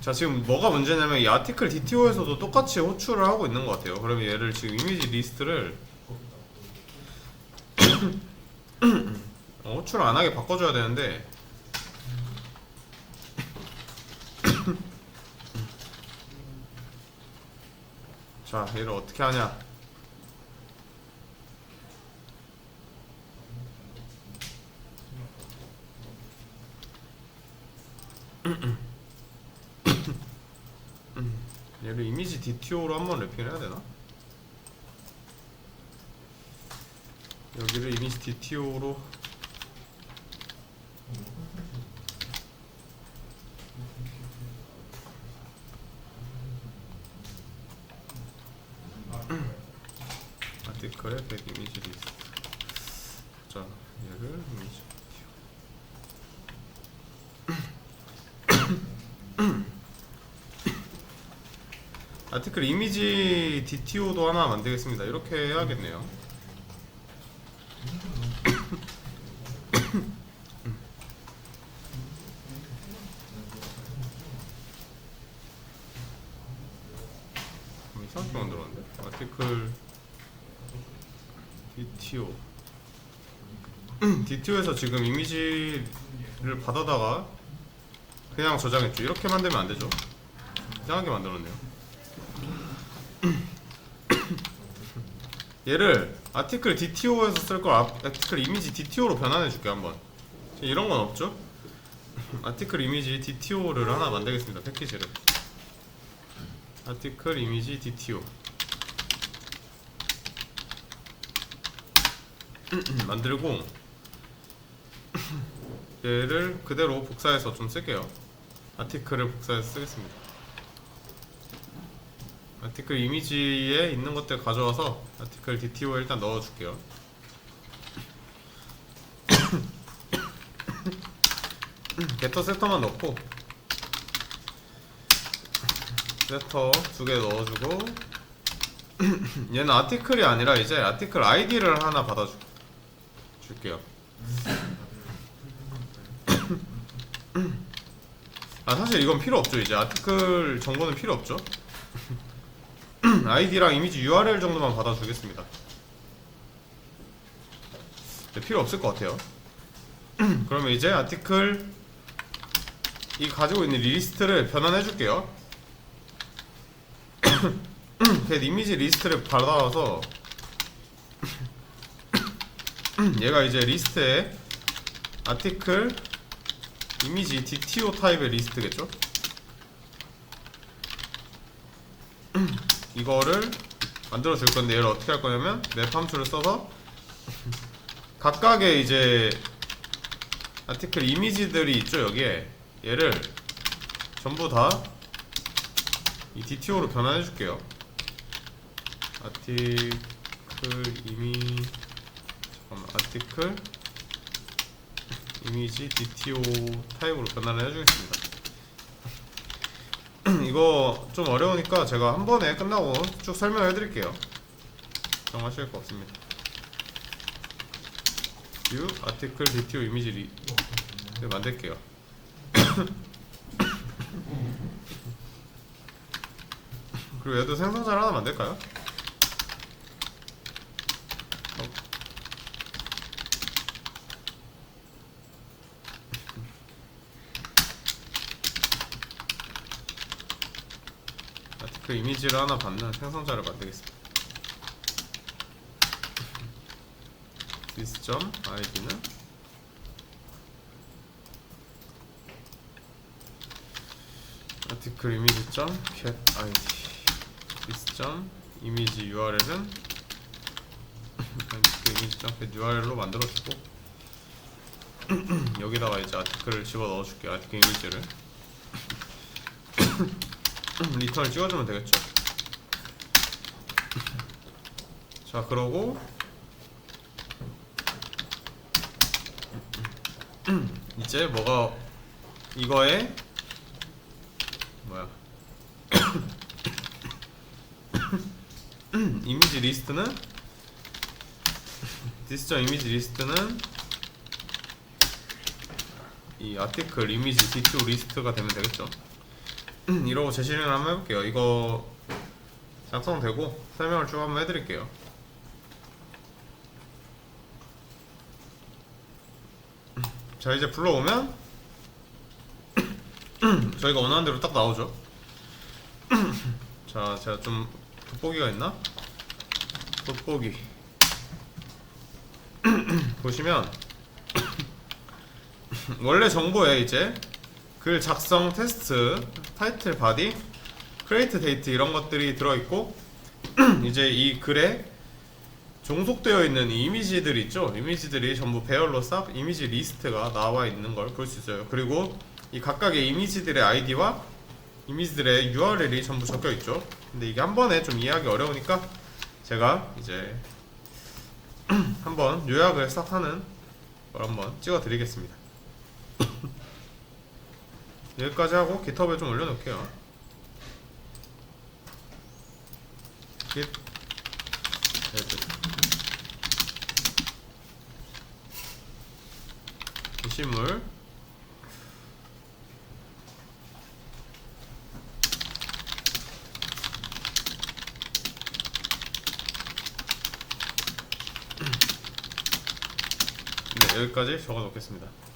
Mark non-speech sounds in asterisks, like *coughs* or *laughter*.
자 지금 뭐가 문제냐면 이 아티클 DTO에서도 똑같이 호출을 하고 있는 것 같아요. 그러면 얘를 지금 이미지 리스트를 *coughs* 어, 호출 안 하게 바꿔줘야 되는데 *coughs* 자 얘를 어떻게 하냐? *coughs* 얘를 이미지 DTO로 한번 랩핑을 해야 되나? 여기를 이미지 DTO로. 아티클의 백 이미지 리스트 자 얘를 이미지 아티클 이미지 DTO도 하나 만들겠습니다. 이렇게 해야겠네요. 좀 *coughs* 이상하게 만들었는데? 아티클 DTO *coughs* DTO에서 지금 이미지를 받아다가 그냥 저장했죠. 이렇게 만들면 안 되죠. 이상하게 만들었네요. 얘를 아티클 DTO에서 쓸 걸 아티클 이미지 DTO로 변환해 줄게 한번. 이런 건 없죠? *laughs* 아티클 이미지 DTO를 하나 만들겠습니다 패키지를. 아티클 이미지 DTO *clears throat* 만들고 *clears throat* 얘를 그대로 복사해서 좀 쓸게요. 아티클을 복사해서 쓰겠습니다 아티클 이미지에 있는 것들 가져와서 아티클 DTO에 일단 넣어줄게요. *coughs* 게터 세터만 넣고 세터 두 개 넣어주고 *coughs* 얘는 아티클이 아니라 이제 아티클 아이디를 하나 받아줄게요. *coughs* 아 사실 이건 필요 없죠 이제 아티클 정보는 필요 없죠. 아이디랑 이미지 URL 정도만 받아주겠습니다. 네, 필요 없을 것 같아요. *clears throat* 그러면 이제 아티클 이 가지고 있는 리스트를 변환해 줄게요. get *clears throat* 이미지 리스트를 받아와서 *clears throat* 얘가 이제 리스트에 아티클 이미지 DTO 타입의 리스트겠죠? 이거를 만들어 줄 건데 얘를 어떻게 할 거냐면 맵 함수를 써서 각각의 이제 아티클 이미지들이 있죠 여기에. 얘를 전부 다 이 DTO로 변환해 줄게요. 아티클 이미 잠깐만 아티클 이미지 DTO 타입으로 변환을 해주겠습니다 *clears throat* 이거 좀 어려우니까 제가 한 번에 끝나고 쭉 설명해 드릴게요. 정하실 거 없습니다. view article DTO 이미지 리 네, 만들게요. *clears throat* 그리고 얘도 생성자를 하나 만들까요? 어. 아티클 이미지를 하나 받는 생성자를 만들겠습니다. this id는? 아티클 이미지 get id this 이미지 url은 아티클 이미지 get url로 만들어주고. 여기다가 이제 아티클을 집어 넣어줄게 아티클 이미지를 리턴을 찍어주면 되겠죠. *laughs* 자, 그러고 *clears throat* 이제 뭐가 이거에 뭐야 *clears throat* 이미지 리스트는 *clears throat* 디스저 이미지 리스트는 이 아티클 이미지 D2 리스트가 되면 되겠죠. 이러고 재실행을 한번 해볼게요. 이거 작성되고 설명을 쭉 한번 해드릴게요. 자 이제 불러오면 *clears throat* 저희가 원하는 대로 딱 나오죠. *clears throat* 자 제가 좀 돋보기가 있나? 돋보기 *clears throat* 보시면 원래 정보에 이제 글 작성 테스트 타이틀 바디 크레이트 데이트 이런 것들이 들어있고 *clears throat* 이제 이 글에 종속되어 있는 이 이미지들 있죠? 이미지들이 전부 배열로 싹 이미지 리스트가 나와 있는 걸 볼 수 있어요. 그리고 이 각각의 이미지들의 아이디와 이미지들의 URL이 전부 적혀 있죠? 근데 이게 한 번에 좀 이해하기 어려우니까 제가 이제 *clears throat* 한번 요약을 싹 하는 걸 한번 찍어 드리겠습니다 여기까지 하고 깃허브에 좀 올려놓을게요. 깃 헤드 게시물. 네 여기까지 적어 놓겠습니다